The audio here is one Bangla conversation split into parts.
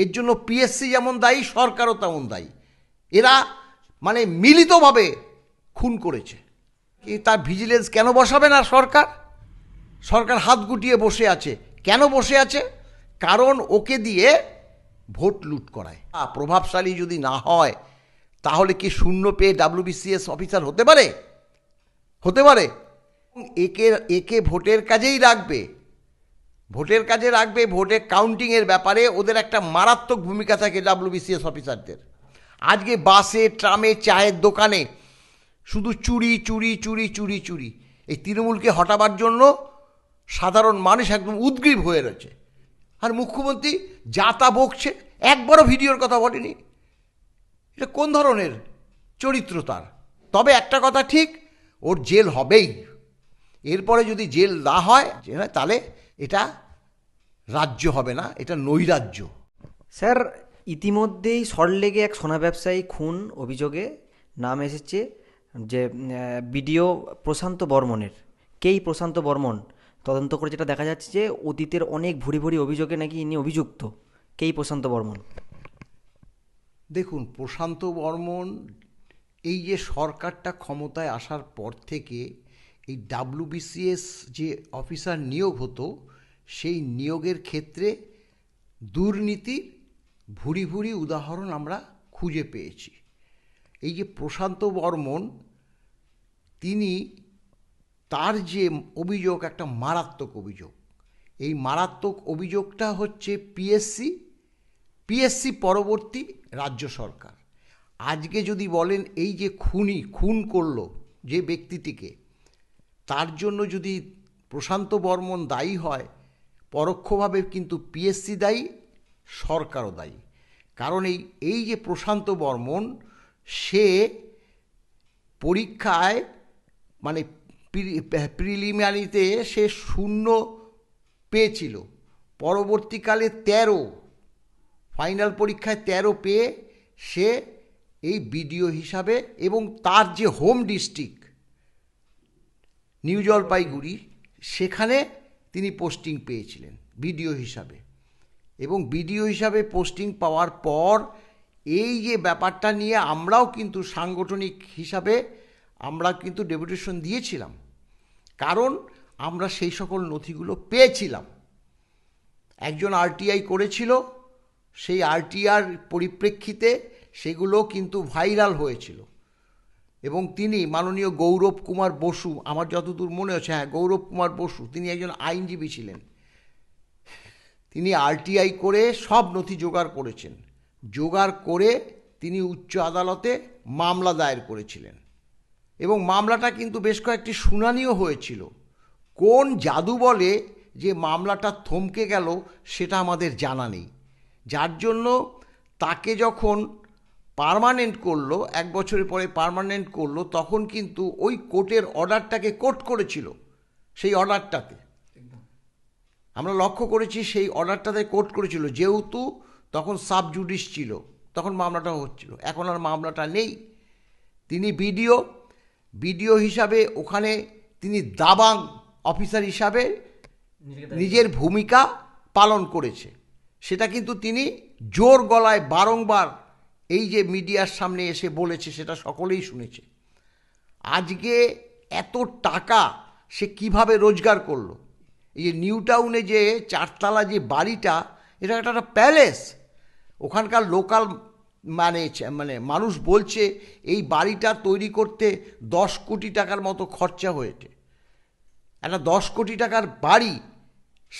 এর জন্য পিএসসি যেমন দায়ী, সরকারও তেমন দায়ী। এরা মানে মিলিতভাবে খুন করেছে। তার ভিজিলেন্স কেন বসাবে না সরকার? সরকার হাত গুটিয়ে বসে আছে। কেন বসে আছে? কারণ ওকে দিয়ে ভোট লুট করায়। প্রভাবশালী যদি না হয়, তাহলে কি শূন্য পেয়ে ডাব্লিউবিসিএস অফিসার হতে পারে? হতে পারে। একে একে ভোটের কাজেই রাখবে। ভোটের কাজে রাখবে ভোটের কাউন্টিংয়ের ব্যাপারে ওদের একটা মারাত্মক ভূমিকা থাকে ডাব্লিউবিসিএস অফিসারদের আজকে বাসে ট্রামে চায়ের দোকানে শুধু চুরি চুরি চুরি চুরি চুরি। এই তৃণমূলকে হটাবার জন্য সাধারণ মানুষ একদম উদ্গ্রীব হয়ে রয়েছে। আর মুখ্যমন্ত্রী যা তা বকছে একবারও ভিডিওর কথা বলেনি। এটা কোন ধরনের চরিত্র তার? তবে একটা কথা ঠিক ওর জেল হবেই। এরপরে যদি জেল না হয়, তাহলে এটা রাজ্য হবে না এটা নৈরাজ্য। স্যার ইতিমধ্যেই সল্টলেগে এক সোনা ব্যবসায়ী খুন অভিযোগে নাম এসেছে যে বিডিও প্রশান্ত বর্মনের। কেই প্রশান্ত বর্মন? তদন্ত করে যেটা দেখা যাচ্ছে যে অতীতের অনেক ভুরি ভুরি অভিযোগে নাকি ইনি অভিযুক্ত। কেই প্রশান্ত বর্মন? দেখুন প্রশান্ত বর্মন এই যে সরকারটা ক্ষমতায় আসার পর থেকে এই ডাব্লিউবিসিএস যে অফিসার নিয়োগ হতো, সেই নিয়োগের ক্ষেত্রে দুর্নীতির ভুরি ভুরি উদাহরণ আমরা খুঁজে পেয়েছি। এই যে প্রশান্ত বর্মন, তিনি তার যে অভিযোগ, একটা মারাত্মক অভিযোগ। এই মারাত্মক অভিযোগটা হচ্ছে পিএসসি পিএসসি পরবর্তী রাজ্য সরকার। আজকে যদি বলেন এই যে খুনি, খুন করল যে ব্যক্তিটিকে তার জন্য যদি প্রশান্ত বর্মন দায়ী হয়, পরোক্ষভাবে কিন্তু পিএসসি দায়ী, সরকারও দায়ী। কারণ এই এই যে প্রশান্ত বর্মন, সে পরীক্ষায় মানে প্রিলিমিনারিতে সে শূন্য পেয়েছিল। পরবর্তীকালে তেরো, ফাইনাল পরীক্ষায় তেরো পেয়ে সে এই বিডিও হিসাবে এবং তার যে হোম ডিস্ট্রিক্ট নিউ জলপাইগুড়ি, সেখানে তিনি পোস্টিং পেয়েছিলেন, বিডিও হিসাবে। এবং বিডিও হিসাবে পোস্টিং পাওয়ার পর এই যে ব্যাপারটা নিয়ে আমরাও কিন্তু সাংগঠনিক হিসাবে আমরা কিন্তু ডেপুটেশন দিয়েছিলাম। কারণ আমরা সেই সকল নথিগুলো পেয়েছিলাম। একজন আরটিআই করেছিল, সেই আরটিআর পরিপ্রেক্ষিতে সেগুলো কিন্তু ভাইরাল হয়েছিল। এবং তিনি মাননীয় গৌরব কুমার বসু, আমার যতদূর মনে হচ্ছে হ্যাঁ গৌরব কুমার বসু, তিনি একজন আইনজীবী ছিলেন। তিনি আরটিআই করে সব নথি জোগাড় করেছেন। জোগাড় করে তিনি উচ্চ আদালতে মামলা দায়ের করেছিলেন। এবং মামলাটা কিন্তু বেশ কয়েকটি শুনানিও হয়েছিল। কোন জাদু বলে যে মামলাটা থমকে গেল, সেটা আমাদের জানা নেই। যার জন্য তাকে যখন পার্মানেন্ট করল এক বছরের পরে পার্মানেন্ট করল তখন কিন্তু ওই কোর্টের অর্ডারটাকে কোর্ট করেছিল সেই অর্ডারটাতে। আমরা লক্ষ্য করেছি সেই অর্ডারটাতে কোর্ট করেছিল যেহেতু তখন সাব জুডিস ছিল তখন মামলাটা হচ্ছিল এখন আর মামলাটা নেই। তিনি বিডিও বিডিও হিসাবে ওখানে তিনি দাবাং অফিসার হিসাবে নিজের ভূমিকা পালন করেছে। সেটা কিন্তু তিনি জোর গলায় বারংবার এই যে মিডিয়ার সামনে এসে বলেছে, সেটা সকলেই শুনেছে। আজকে এত টাকা সে কীভাবে রোজগার করল? এই যে নিউ টাউনে যে চারতলা যে বাড়িটা, এটা একটা একটা প্যালেস। ওখানকার লোকাল মানে মানে মানুষ বলছে, এই বাড়িটা তৈরি করতে দশ কোটি টাকার মতো খরচা হয়েছে। একটা দশ কোটি টাকার বাড়ি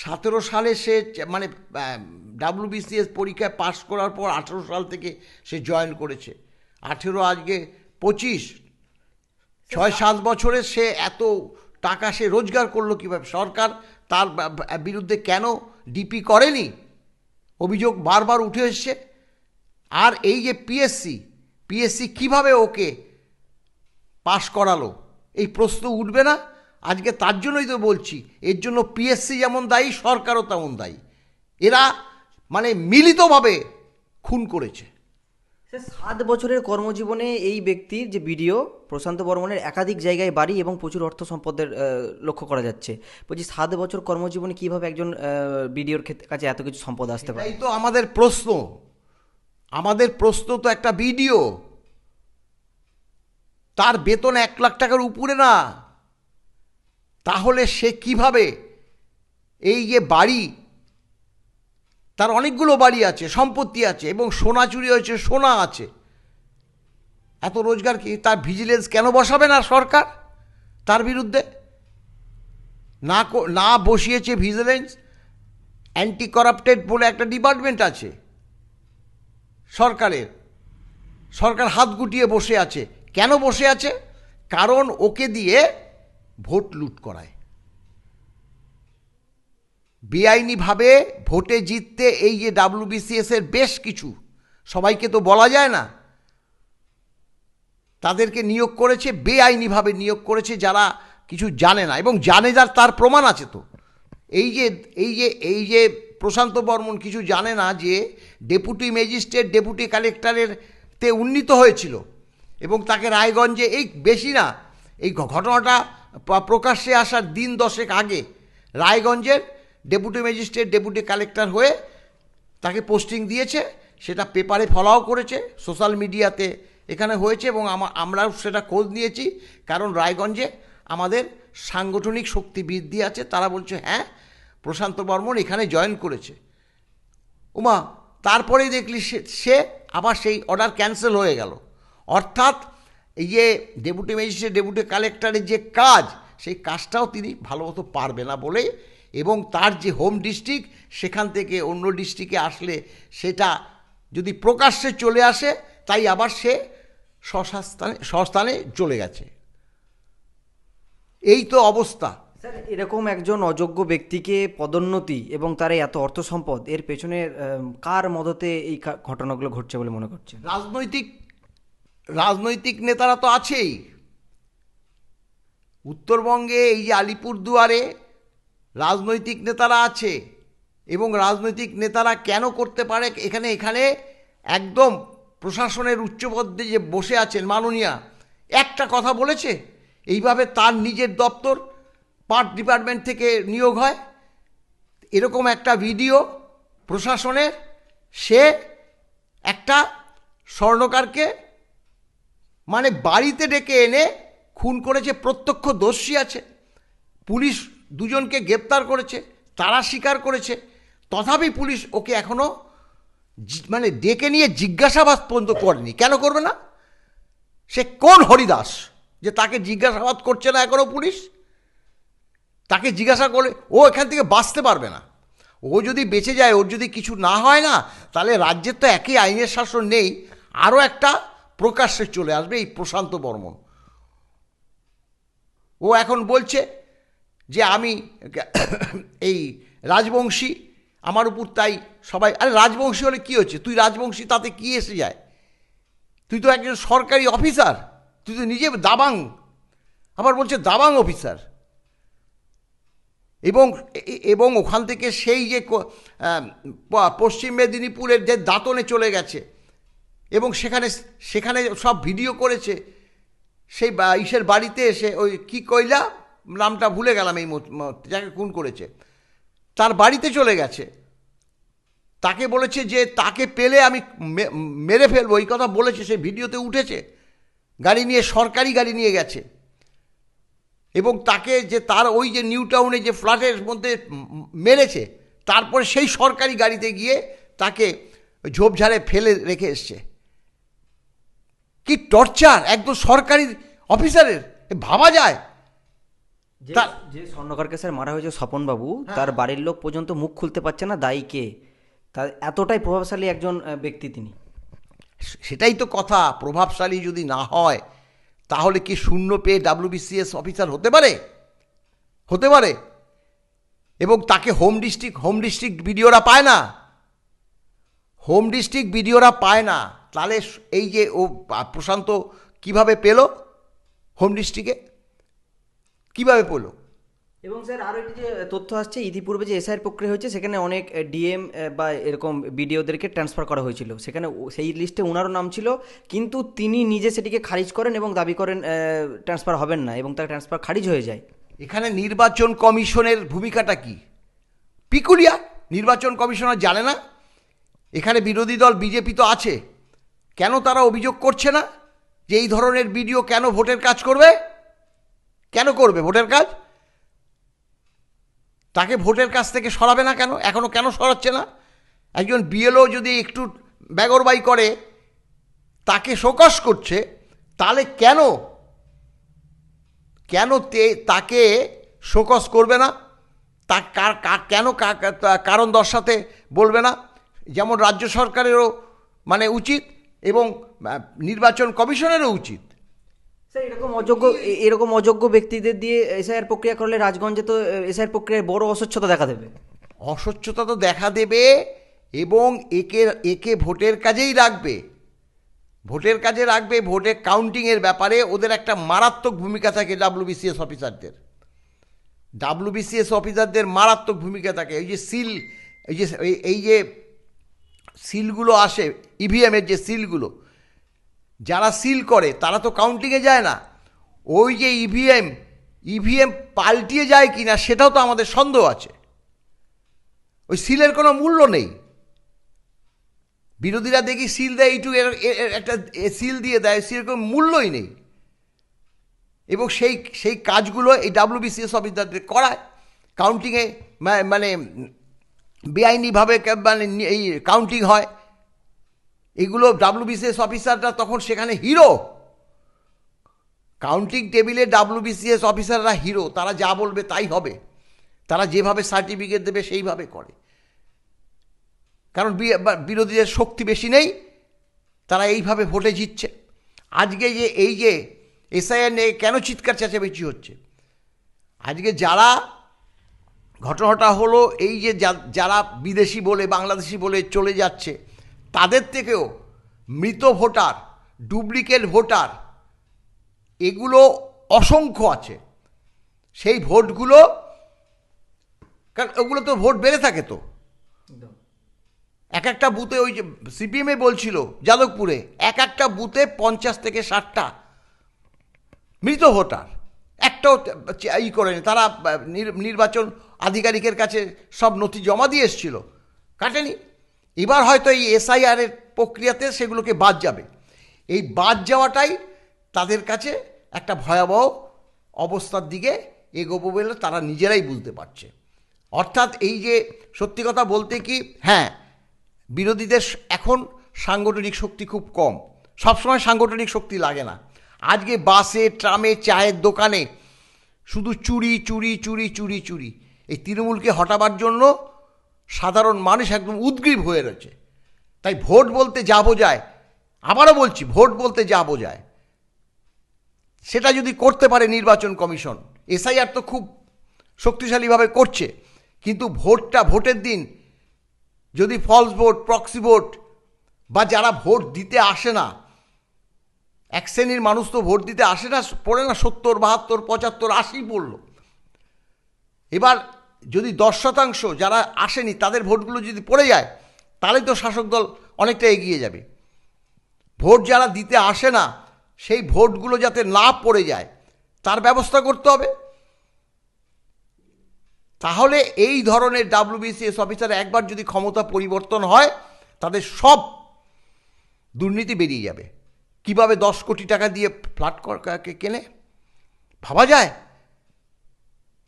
সতেরো সালে সে মানে ডাব্লিউবিসিএস পরীক্ষায় পাশ করার পর আঠেরো সাল থেকে সে জয়েন করেছে। আঠেরো আজকে পঁচিশ। ছয় সাত বছরে সে এত টাকা সে রোজগার করল কীভাবে? সরকার তার বিরুদ্ধে কেন ডিপি করেনি? অভিযোগ বারবার উঠে এসছে। আর এই যে পিএসসি পিএসসি কীভাবে ওকে পাশ করালো? এই প্রশ্ন উঠবে না? আজকে তার জন্যই তো বলছি এর জন্য পিএসসি যেমন দায়ী সরকারও তেমন দায়ী। এরা মানে মিলিতভাবে খুন করেছে। সাত বছরের কর্মজীবনে এই ব্যক্তির যে ভিডিও প্রশান্ত বর্মনের একাধিক জায়গায় বাড়ি এবং প্রচুর অর্থ সম্পদের লক্ষ্য করা যাচ্ছে। বলছি সাত বছর কর্মজীবনে কীভাবে একজন ভিডিওর কাছে এত কিছু সম্পদ আসতে পারে? তো আমাদের প্রশ্ন। আমাদের প্রশ্ন তো একটা ভিডিও। তার বেতন এক লাখ টাকার উপরে না। তাহলে সে কীভাবে এই যে বাড়ি, তার অনেকগুলো বাড়ি আছে, সম্পত্তি আছে, এবং সোনা চুরি হয়েছে, সোনা আছে। এত রোজগার কি তার ভিজিলেন্স কেন বসাবে না সরকার তার বিরুদ্ধে? না না বসিয়েছে ভিজিলেন্স অ্যান্টি করাপ্টেড বলে একটা ডিপার্টমেন্ট আছে সরকারের। সরকার হাত গুটিয়ে বসে আছে। কেন বসে আছে? কারণ ওকে দিয়ে ভোট লুট করায়। বেআইনিভাবে ভোটে জিততে এই যে ডাব্লিউবিসিএস এর বেশ কিছু, সবাইকে তো বলা যায় না, তাদেরকে নিয়োগ করেছে, বেআইনিভাবে নিয়োগ করেছে যারা কিছু জানে না, এবং জানে যার তার প্রমাণ আছে তো। এই যে এই যে এই যে প্রশান্ত বর্মন কিছু জানে না যে ডেপুটি ম্যাজিস্ট্রেট, ডেপুটি কালেক্টরের তে উন্নীত হয়েছিল, এবং তাকে রায়গঞ্জে, এই বেশি না, এই ঘটনাটা প্রকাশ্যে আসার দিন দশেক আগে রায়গঞ্জের ডেপুটি ম্যাজিস্ট্রেট, ডেপুটি কালেক্টর হয়ে তাকে পোস্টিং দিয়েছে। সেটা পেপারে ফলাও করেছে, সোশ্যাল মিডিয়াতে এখানে হয়েছে এবং আমা- আমরাও সেটা খোঁজ নিয়েছি। কারণ রায়গঞ্জে আমাদের সাংগঠনিক শক্তি বৃদ্ধি আছে। তারা বলছে হ্যাঁ প্রশান্ত বর্মন এখানে জয়েন করেছে। উমা, তারপরেই দেখলি সে সে আবার সেই অর্ডার ক্যান্সেল হয়ে গেল। অর্থাৎ এই যে ডেপুটি ম্যাজিস্ট্রেট ডেপুটি কালেক্টরের যে কাজ সেই কাজটাও তিনি ভালোমতো পারবে না বলে এবং তার যে হোম ডিস্ট্রিক্ট সেখান থেকে অন্য ডিস্ট্রিক্টে আসলে সেটা যদি প্রকাশ্যে চলে আসে তাই আবার সে স্বস্থানে স্বস্থানে চলে গেছে। এই তো অবস্থা। স্যার এরকম একজন অযোগ্য ব্যক্তিকে পদোন্নতি এবং তার এত অর্থ সম্পদ এর পেছনে কার মদতে এই ঘটনাগুলো ঘটছে বলে মনে করছেন? রাজনৈতিক রাজনৈতিক নেতারা তো আছেই। উত্তরবঙ্গে এই যে আলিপুরদুয়ারে রাজনৈতিক নেতারা আছে এবং রাজনৈতিক নেতারা কেন করতে পারে এখানে এখানে একদম প্রশাসনের উচ্চপদে যে বসে আছেন মাননীয়া, একটা কথা বলেছে, এইভাবে তার নিজের দপ্তর, পার্ট ডিপার্টমেন্ট থেকে নিয়োগ হয়। এরকম একটা ভিডিও প্রশাসনের, সে একটা স্বর্ণকারকে মানে বাড়িতে ডেকে এনে খুন করেছে প্রত্যক্ষ দোষী আছে। পুলিশ দুজনকে গ্রেপ্তার করেছে, তারা স্বীকার করেছে। তথাপি পুলিশ ওকে এখনও মানে ডেকে নিয়ে জিজ্ঞাসাবাদ পর্যন্ত করেনি। কেন করবে না? সে কোন হরিদাস যে তাকে জিজ্ঞাসাবাদ করছে না এখনও পুলিশ? তাকে জিজ্ঞাসা করে ও এখান থেকে বাঁচতে পারবে না। ও যদি বেঁচে যায়, ওর যদি কিছু না হয় না, তাহলে রাজ্যের তো একই আইনের শাসন নেই। আরও একটা প্রকাশ্যে চলে আসবে এই প্রশান্ত বর্মন। ও এখন বলছে যে আমি এই রাজবংশী, আমার উপর তাই সবাই, আরে রাজবংশী হলে কী হচ্ছে? তুই রাজবংশী, তাতে কি এসে যায়? তুই তো একজন সরকারি অফিসার, তুই তো নিজে দাবাং। আবার বলছে দাবাং অফিসার। এবং এবং ওখান থেকে সেই যে পশ্চিম মেদিনীপুরের যে দাঁতনে চলে গেছে এবং সেখানে সেখানে সব ভিডিও করেছে। সেই ইসের বাড়িতে এসে ওই কি কইলা? নামটা ভুলে গেলাম এই যাকে খুন করেছে। তার বাড়িতে চলে গেছে। তাকে বলেছে যে, তাকে পেলে আমি মেরে ফেলব, এই কথা বলেছে, সেই ভিডিওতে উঠেছে। গাড়ি নিয়ে, সরকারি গাড়ি নিয়ে গেছে। এবং তাকে যে, তার ওই যে নিউ টাউনে যে ফ্ল্যাটের মধ্যে মেরেছে, তারপরে সেই সরকারি গাড়িতে গিয়ে তাকে ঝোপঝাড়ে ফেলে রেখে এসছে। কি টর্চার একদম সরকারি অফিসারের? ভাবা যায়। যে স্বর্ণকারকে স্যার মারা হয়েছে স্বপনবাবু তার বাড়ির লোক পর্যন্ত মুখ খুলতে পারছে না দায়ী কে? তার এতটাই প্রভাবশালী একজন ব্যক্তি তিনি। সেটাই তো কথা। প্রভাবশালী যদি না হয় তাহলে কি শূন্য পেয়ে ডাব্লিউবিসিএস অফিসার হতে পারে? হতে পারে। এবং তাকে হোম ডিস্ট্রিক্ট হোম ডিস্ট্রিক্ট বিডিওরা পায় না। হোম ডিস্ট্রিক্ট বিডিওরা পায় না। তাহলে এই যে ও প্রশান্ত কীভাবে পেল হোম ডিস্ট্রিক্টে? কীভাবে পেল? এবং স্যার আরও একটি যে তথ্য আসছে ইতিপূর্বে যে এসআইয়ের প্রক্রিয়া হয়েছে সেখানে অনেক ডিএম বা এরকম বিডিওদেরকে ট্রান্সফার করা হয়েছিল। সেখানে সেই লিস্টে ওনারও নাম ছিল কিন্তু তিনি নিজে সেটিকে খারিজ করেন এবং দাবি করেন ট্রান্সফার হবেন না এবং তার ট্রান্সফার খারিজ হয়ে যায়। এখানে নির্বাচন কমিশনের ভূমিকাটা কি? পিকুলিয়া নির্বাচন কমিশনার জানে না? এখানে বিরোধী দল বিজেপি তো আছে। কেন তারা অভিযোগ করছে না যে এই ধরনের ভিডিও কেন ভোটের কাজ করবে? কেন করবে ভোটের কাজ? তাকে ভোটের কাছ থেকে সরাবে না কেন? এখনও কেন সরাচ্ছে না? একজন বিএলও যদি একটু ব্যাগরবাই করে, তাকে শোকস করছে, তাহলে কেন? কেন তাকে শোকস করবে না? তা কেন কারণ দর্শাতে বলবে না? যেমন রাজ্য সরকারেরও মানে উচিত এবং নির্বাচন কমিশনেরও উচিত। স্যার এরকম অযোগ্য এরকম অযোগ্য ব্যক্তিদের দিয়ে এসআইয়ের প্রক্রিয়া করলে রাজগঞ্জে তো এসআইয়ের প্রক্রিয়ায় বড় অস্বচ্ছতা দেখা দেবে। অস্বচ্ছতা তো দেখা দেবে এবং একে একে ভোটের কাজেই রাখবে। ভোটের কাজে রাখবে ভোটের কাউন্টিংয়ের ব্যাপারে ওদের একটা মারাত্মক ভূমিকা থাকে ডাব্লিউবিসিএস অফিসারদের। ডাব্লিউবিসিএস অফিসারদের মারাত্মক ভূমিকা থাকে। এই যে সিল এই যে এই যে সিলগুলো আসে ইভিএমের যে সিলগুলো, যারা সিল করে, তারা তো কাউন্টিংয়ে যায় না। ওই যে ইভিএম ইভিএম পাল্টিয়ে যায় কি না সেটাও তো আমাদের সন্দেহ আছে। ওই সিলের কোনো মূল্য নেই। বিরোধীরা দেখি সিল দেয় এইটু এর- একটা সিল দিয়ে দেয়, সিলের কোনো মূল্যই নেই। এবং সেই সেই কাজগুলো এই ডাব্লিউবিসিএস অফিসারদের করায়। কাউন্টিংয়ে মানে বেআইনিভাবে মানে এই কাউন্টিং হয়। এগুলো ডাব্লিউবিসিএস অফিসাররা তখন সেখানে হিরো। কাউন্টিং টেবিলে ডাব্লিউবিসিএস অফিসাররা হিরো। তারা যা বলবে তাই হবে। তারা যেভাবে সার্টিফিকেট দেবে সেইভাবে করে। কারণ বিরোধীদের শক্তি বেশি নেই। তারা এইভাবে ভোটে জিতছে। আজকে যে এই যে এসআইআর নিয়ে কেন চিৎকার চেঁচামেচি হচ্ছে? আজকে যারা ঘটনাটা হলো এই যে যারা বিদেশি বলে বাংলাদেশি বলে চলে যাচ্ছে তাদের থেকেও মৃত ভোটার ডুপ্লিকেট ভোটার এগুলো অসংখ্য আছে। সেই ভোটগুলো কারণ ওগুলো তো ভোট বেড়ে থাকে তো। এক একটা বুথে ওই যে সিপিএমে বলছিল যাদবপুরে এক একটা বুথে পঞ্চাশ থেকে ষাটটা মৃত ভোটার। একটাও ই করেনি তারা নির্বাচন আধিকারিকের কাছে সব নথি জমা দিয়ে এসছিল। কাটেনি। এবার হয়তো এই এসআইআরের প্রক্রিয়াতে সেগুলোকে বাদ যাবে। এই বাদ যাওয়াটাই তাদের কাছে একটা ভয়াবহ অবস্থার দিকে এগোবো বলে তারা নিজেরাই বুঝতে পারছে। অর্থাৎ এই যে সত্যি কথা বলতে কি হ্যাঁ বিরোধীদের এখন সাংগঠনিক শক্তি খুব কম। সবসময় সাংগঠনিক শক্তি লাগে না। আজকে বাসে, ট্রামে, চায়ের দোকানে শুধু চুরি চুরি চুরি চুরি চুরি। এই তৃণমূলকে হটাবার জন্য সাধারণ মানুষ একদম উদ্গ্রীব হয়ে রয়েছে। তাই ভোট বলতে যা বোঝায় আবারও বলছি, ভোট বলতে যা বোঝায় সেটা যদি করতে পারে নির্বাচন কমিশন, এসআইআর তো খুব শক্তিশালীভাবে করছে, কিন্তু ভোটটা ভোটের দিন, যদি ফলস ভোট প্রক্সি ভোট বা যারা ভোট দিতে আসে না, এক শ্রেণির মানুষ তো ভোট দিতে আসে না, পড়ে না সত্তর, বাহাত্তর, পঁচাত্তর, আশি পড়ল। এবার যদি দশ শতাংশ যারা আসেনি, তাদের ভোটগুলো যদি পড়ে যায়, তাহলে তো শাসক দল অনেকটা এগিয়ে যাবে। ভোট যারা দিতে আসে না, সেই ভোটগুলো যাতে না পড়ে যায়, তার ব্যবস্থা করতে হবে। তাহলে এই ধরনের ডাব্লিউবিসিএস অফিসার একবার যদি ক্ষমতা পরিবর্তন হয়, তাদের সব দুর্নীতি বেরিয়ে যাবে। কীভাবে দশ কোটি টাকা দিয়ে ফ্ল্যাট কেনে? ভাবা যায়?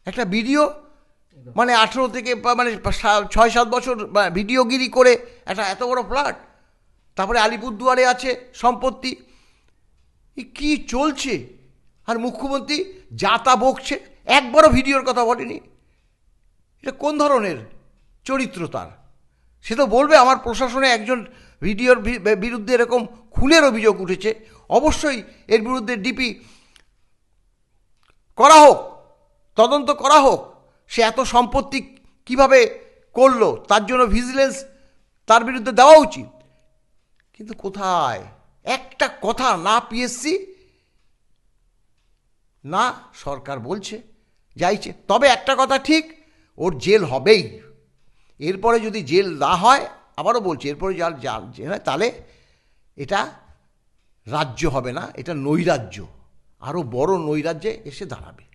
একটা ভিডিও? মানে আঠেরো থেকে মানে ছয়, সাত বছর ভিডিওগিরি করে একটা এত বড় ফ্ল্যাট? তারপরে আলিপুরদুয়ারে আছে সম্পত্তি। কি চলছে? আর মুখ্যমন্ত্রী যা তা বকছে, একবারও ভিডিওর কথা বলেনি। এটা কোন ধরনের চরিত্র তার? সে তো বলবে আমার প্রশাসনে একজন ভিডিওর বিরুদ্ধে এরকম খুনের অভিযোগ উঠেছে। অবশ্যই এর বিরুদ্ধে ডিপি করা হোক। তদন্ত করা হোক। সে এত সম্পত্তি কীভাবে করল, তার জন্য ভিজিলেন্স তার বিরুদ্ধে দেওয়া উচিত। কিন্তু কোথায়? একটা কথা না পিএসসি না সরকার বলছে যাইছে তবে একটা কথা ঠিক, ওর জেল হবেই। এরপরে যদি জেল না হয়, আবারও বলছি, এরপরে যার জেল হয়, তাহলে এটা রাজ্য হবে না, এটা নৈরাজ্য। আরও বড় নৈরাজ্যে এসে দাঁড়াবে।